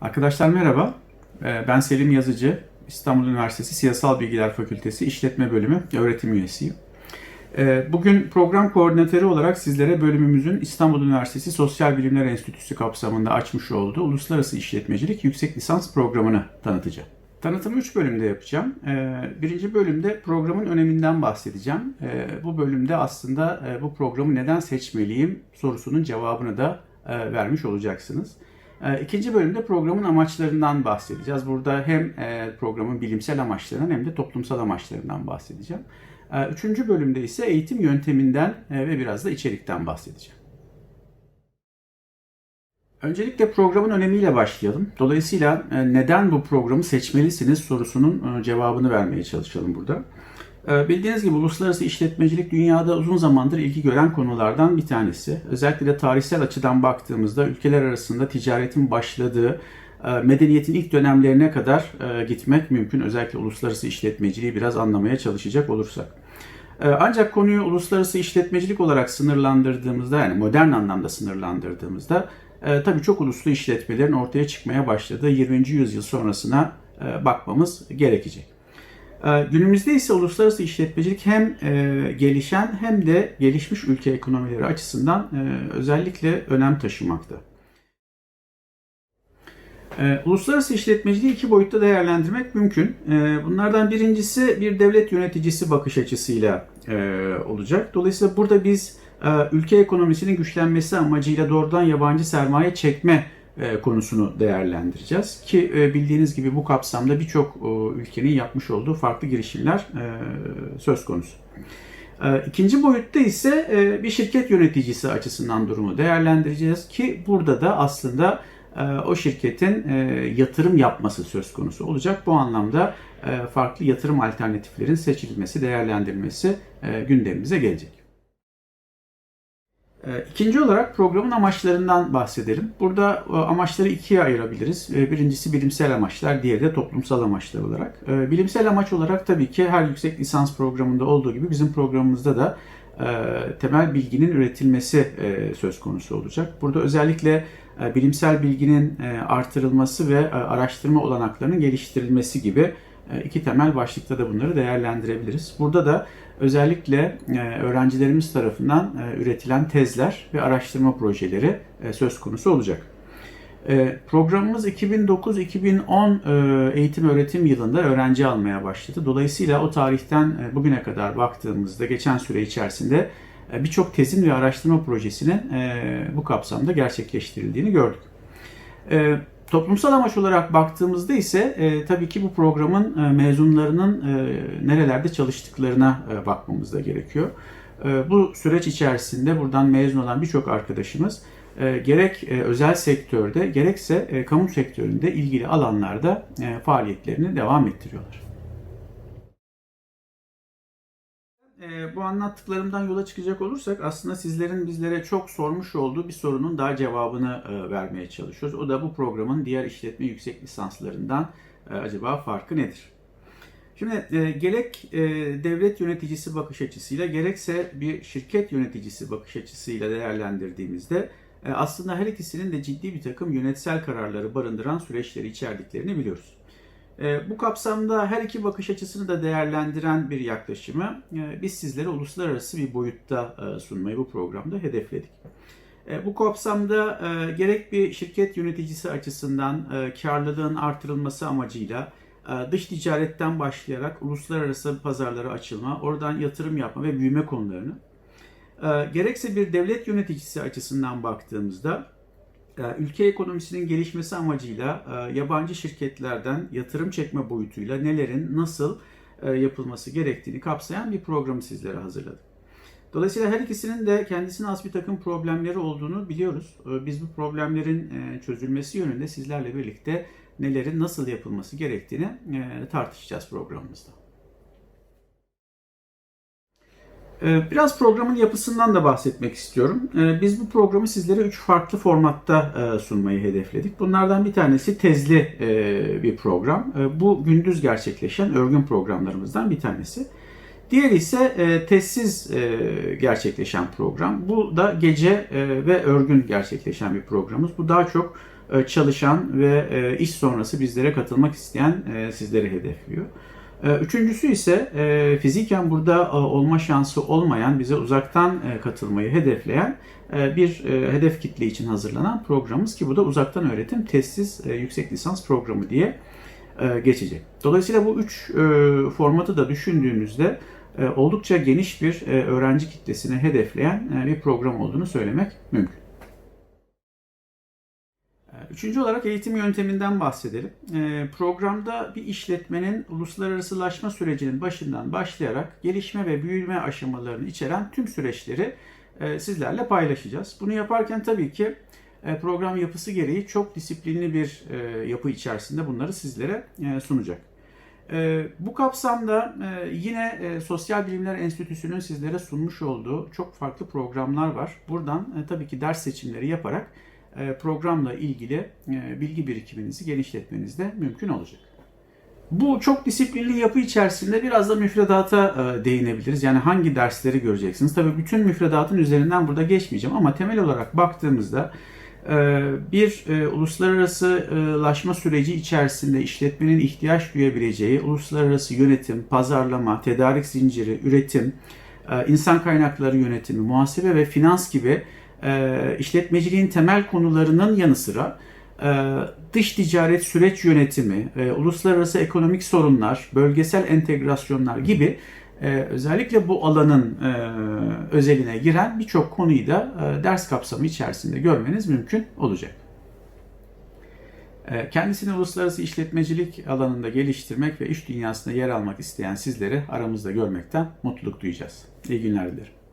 Arkadaşlar merhaba. Ee, Ben Selim Yazıcı. İstanbul Üniversitesi Siyasal Bilgiler Fakültesi İşletme Bölümü öğretim üyesiyim. Ee, Bugün program koordinatörü olarak sizlere bölümümüzün İstanbul Üniversitesi Sosyal Bilimler Enstitüsü kapsamında açmış olduğu Uluslararası İşletmecilik Yüksek Lisans programını tanıtacağım. Tanıtımı 3 bölümde yapacağım. Ee, Birinci bölümde programın öneminden bahsedeceğim. Bu bölümde aslında e, bu programı neden seçmeliyim sorusunun cevabını da e, vermiş olacaksınız. Ee, İkinci bölümde programın amaçlarından bahsedeceğiz. Burada hem e, programın bilimsel amaçlarından hem de toplumsal amaçlarından bahsedeceğim. Ee, Üçüncü bölümde ise eğitim yönteminden e, ve biraz da içerikten bahsedeceğim. Öncelikle programın önemiyle başlayalım. Dolayısıyla e, neden bu programı seçmelisiniz sorusunun cevabını vermeye çalışalım burada. E, Bildiğiniz gibi uluslararası işletmecilik dünyada uzun zamandır ilgi gören konulardan bir tanesi. Özellikle de tarihsel açıdan baktığımızda ülkeler arasında ticaretin başladığı, e, medeniyetin ilk dönemlerine kadar e, gitmek mümkün. Özellikle uluslararası işletmeciliği biraz anlamaya çalışacak olursak. E, Ancak konuyu uluslararası işletmecilik olarak sınırlandırdığımızda yani modern anlamda sınırlandırdığımızda tabii çok uluslu işletmelerin ortaya çıkmaya başladığı 20. yüzyıl sonrasına bakmamız gerekecek. E, Günümüzde ise uluslararası işletmecilik hem e, gelişen hem de gelişmiş ülke ekonomileri açısından e, özellikle önem taşımakta. E, Uluslararası işletmeciliği iki boyutta değerlendirmek mümkün. Bunlardan birincisi bir devlet yöneticisi bakış açısıyla olacak. Dolayısıyla burada biz ülke ekonomisinin güçlenmesi amacıyla doğrudan yabancı sermaye çekme konusunu değerlendireceğiz. Ki e, bildiğiniz gibi bu kapsamda birçok e, ülkenin yapmış olduğu farklı girişimler e, söz konusu. E, İkinci boyutta ise e, bir şirket yöneticisi açısından durumu değerlendireceğiz ki burada da aslında e, o şirketin e, yatırım yapması söz konusu olacak. Bu anlamda e, farklı yatırım alternatiflerin seçilmesi, değerlendirilmesi e, gündemimize gelecek. E, İkinci olarak programın amaçlarından bahsedelim. Burada e, amaçları ikiye ayırabiliriz. E, Birincisi bilimsel amaçlar, diğeri de toplumsal amaçlar olarak. E, Bilimsel amaç olarak tabii ki her yüksek lisans programında olduğu gibi bizim programımızda da e, temel bilginin üretilmesi e, söz konusu olacak. Burada özellikle bilimsel bilginin artırılması ve araştırma olanaklarının geliştirilmesi gibi iki temel başlıkta da bunları değerlendirebiliriz. Burada da özellikle e, öğrencilerimiz tarafından e, üretilen tezler ve araştırma projeleri e, söz konusu olacak. E, Programımız 2009-2010 e, eğitim öğretim yılında öğrenci almaya başladı. Dolayısıyla o tarihten e, bugüne kadar baktığımızda geçen süre içerisinde e, birçok tezin ve araştırma projesinin e, bu kapsamda gerçekleştirildiğini gördük. Toplumsal amaç olarak baktığımızda ise e, tabii ki bu programın e, mezunlarının e, nerelerde çalıştıklarına e, bakmamız da gerekiyor. E, bu süreç içerisinde buradan mezun olan birçok arkadaşımız e, gerek e, özel sektörde gerekse e, kamu sektöründe ilgili alanlarda e, faaliyetlerini devam ettiriyorlar. E, bu anlattıklarımdan yola çıkacak olursak aslında sizlerin bizlere çok sormuş olduğu bir sorunun daha cevabını e, vermeye çalışıyoruz. O da bu programın diğer işletme yüksek lisanslarından e, acaba farkı nedir? Şimdi e, gerek e, devlet yöneticisi bakış açısıyla gerekse bir şirket yöneticisi bakış açısıyla değerlendirdiğimizde e, aslında her ikisinin de ciddi bir takım yönetsel kararları barındıran süreçleri içerdiklerini biliyoruz. E, Bu kapsamda her iki bakış açısını da değerlendiren bir yaklaşımı e, biz sizlere uluslararası bir boyutta e, sunmayı bu programda hedefledik. E, Bu kapsamda gerek bir şirket yöneticisi açısından karlılığın artırılması amacıyla dış ticaretten başlayarak uluslararası pazarlara açılma, oradan yatırım yapma ve büyüme konularını, gerekse bir devlet yöneticisi açısından baktığımızda ülke ekonomisinin gelişmesi amacıyla e, yabancı şirketlerden yatırım çekme boyutuyla nelerin nasıl e, yapılması gerektiğini kapsayan bir programı sizlere hazırladık. Dolayısıyla her ikisinin de kendisine has bir takım problemleri olduğunu biliyoruz. E, Biz bu problemlerin e, çözülmesi yönünde sizlerle birlikte nelerin nasıl yapılması gerektiğini tartışacağız programımızda. Biraz programın yapısından da bahsetmek istiyorum. Ee, Biz bu programı sizlere üç farklı formatta e, sunmayı hedefledik. Bunlardan bir tanesi tezli e, bir program. E, Bu gündüz gerçekleşen örgün programlarımızdan bir tanesi. Diğeri ise e, tezsiz gerçekleşen program. Bu da gece ve örgün gerçekleşen bir programımız. Bu daha çok çalışan ve iş sonrası bizlere katılmak isteyen sizleri hedefliyor. E, Üçüncüsü ise e, fiziken burada e, olma şansı olmayan, bize uzaktan e, katılmayı hedefleyen bir hedef kitle için hazırlanan programımız ki bu da uzaktan öğretim testsiz e, yüksek lisans programı diye geçecek. Dolayısıyla bu üç formatı da düşündüğümüzde oldukça geniş bir öğrenci kitlesini hedefleyen bir program olduğunu söylemek mümkün. Üçüncü olarak eğitim yönteminden bahsedelim. E, Programda bir işletmenin uluslararasılaşma sürecinin başından başlayarak gelişme ve büyüme aşamalarını içeren tüm süreçleri e, sizlerle paylaşacağız. Bunu yaparken tabii ki e, program yapısı gereği çok disiplinli bir e, yapı içerisinde bunları sizlere e, sunacak. E, Bu kapsamda e, yine e, Sosyal Bilimler Enstitüsü'nün sizlere sunmuş olduğu çok farklı programlar var. Buradan e, tabii ki ders seçimleri yaparak programla ilgili e, bilgi birikiminizi genişletmeniz de mümkün olacak. Bu çok disiplinli yapı içerisinde biraz da müfredata e, değinebiliriz. Yani hangi dersleri göreceksiniz? Tabii bütün müfredatın üzerinden burada geçmeyeceğim ama temel olarak baktığımızda e, bir e, uluslararasılaşma süreci içerisinde işletmenin ihtiyaç duyabileceği uluslararası yönetim, pazarlama, tedarik zinciri, üretim, e, insan kaynakları yönetimi, muhasebe ve finans gibi e, işletmeciliğin temel konularının yanı sıra e, dış ticaret süreç yönetimi, uluslararası ekonomik sorunlar, bölgesel entegrasyonlar gibi e, özellikle bu alanın e, özeline giren birçok konuyu da ders kapsamı içerisinde görmeniz mümkün olacak. Kendisini uluslararası işletmecilik alanında geliştirmek ve iş dünyasında yer almak isteyen sizleri aramızda görmekten mutluluk duyacağız. İyi günler dilerim.